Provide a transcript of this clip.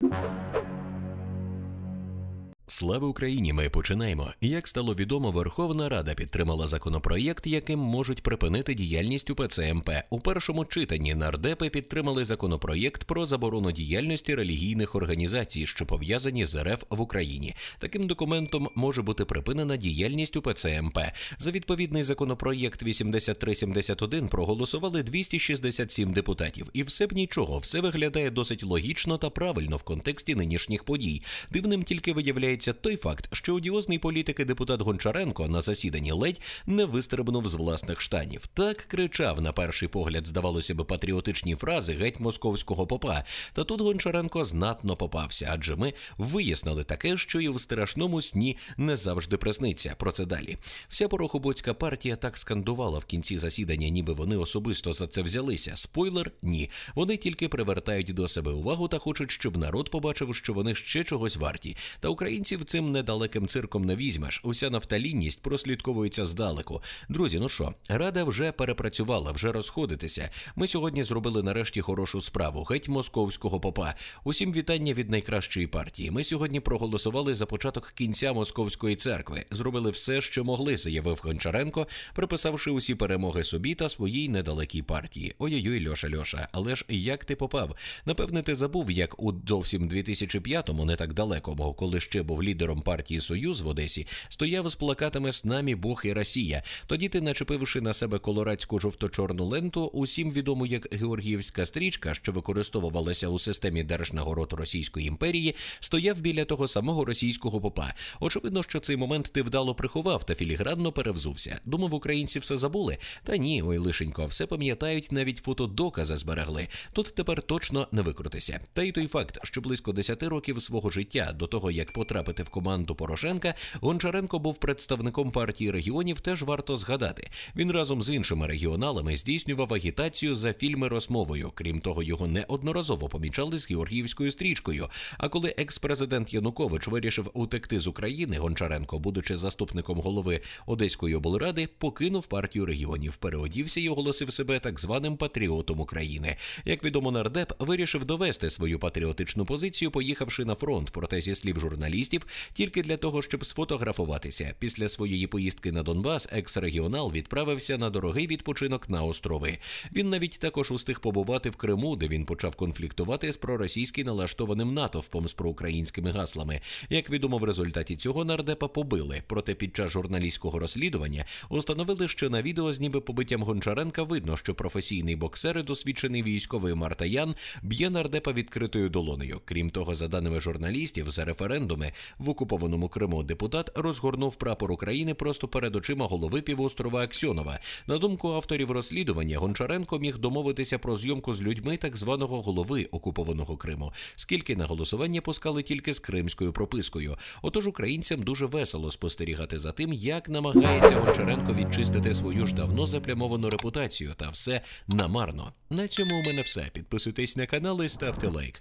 you Слава Україні! Ми починаємо. Як стало відомо, Верховна Рада підтримала законопроєкт, яким можуть припинити діяльність УПЦ МП. У першому читанні нардепи підтримали законопроєкт про заборону діяльності релігійних організацій, що пов'язані з РФ в Україні. Таким документом може бути припинена діяльність УПЦ МП. За відповідний законопроєкт 8371 проголосували 267 депутатів, і все б нічого, все виглядає досить логічно та правильно в контексті нинішніх подій. Дивним тільки виявляється той факт, що одіозний політик і депутат Гончаренко на засіданні ледь не вистрибнув з власних штанів. Так кричав на перший погляд, здавалося б, патріотичні фрази геть московського попа. Та тут Гончаренко знатно попався, адже ми вияснили таке, що і в страшному сні не завжди присниться. Про це далі. Вся порохоботська партія так скандувала в кінці засідання, ніби вони особисто за це взялися. Спойлер ні. Вони тільки привертають до себе увагу та хочуть, щоб народ побачив, що вони ще чогось варті. Та українців цим недалеким цирком не візьмеш. Уся нафталінність прослідковується здалеку. Друзі, ну що, рада вже перепрацювала, вже розходитися. Ми сьогодні зробили нарешті хорошу справу. Геть московського попа. Усім вітання від найкращої партії. Ми сьогодні проголосували за початок кінця московської церкви. Зробили все, що могли, заявив Гончаренко, приписавши усі перемоги собі та своїй недалекій партії. Ой-ой-ой, Льоша, Льоша, але ж як ти попав? Напевне, ти забув, як у зовсім 2005-му, не так далекому, коли ще був лідером партії Союз в Одесі, стояв з плакатами «З нами Бог і Росія. Тоді ти, начепивши на себе колорадську жовто-чорну ленту, усім відому як Георгіївська стрічка, що використовувалася у системі держнагород Російської імперії, стояв біля того самого російського попа. Очевидно, що цей момент ти вдало приховав та філігранно перевзувся. Думав, українці все забули. Та ні, ой, лишенько, все пам'ятають, навіть фотодокази зберегли. Тут тепер точно не викрутися. Та й той факт, що близько 10 років свого життя до того, як потрапити в команду Порошенка, Гончаренко був представником партії регіонів, теж варто згадати. Він разом з іншими регіоналами здійснював агітацію за фільми розмовою. Крім того, його неодноразово помічали з Георгіївською стрічкою. А коли екс-президент Янукович вирішив утекти з України, Гончаренко, будучи заступником голови Одеської облради, покинув партію регіонів, переодівся і оголосив себе так званим патріотом України. Як відомо, нардеп вирішив довести свою патріотичну позицію, поїхавши на фронт. Проте, зі слів журналістів, тільки для того, щоб сфотографуватися. Після своєї поїздки на Донбас, екс-регіонал відправився на дорогий відпочинок на острови. Він навіть також устиг побувати в Криму, де він почав конфліктувати з проросійськи налаштованим натовпом з проукраїнськими гаслами. Як відомо, в результаті цього нардепа побили. Проте під час журналістського розслідування установили, що на відео з ніби побиттям Гончаренка видно, що професійний боксер і досвідчений військовий Мартаян б'є нардепа відкритою долонею. Крім того, за даними журналістів, за референдуми в окупованому Криму депутат розгорнув прапор України просто перед очима голови півострова Аксьонова. На думку авторів розслідування, Гончаренко міг домовитися про зйомку з людьми так званого голови окупованого Криму, скільки на голосування пускали тільки з кримською пропискою. Отож українцям дуже весело спостерігати за тим, як намагається Гончаренко відчистити свою ж давно заплямовану репутацію, та все намарно. На цьому у мене все. Підписуйтесь на канал і ставте лайк.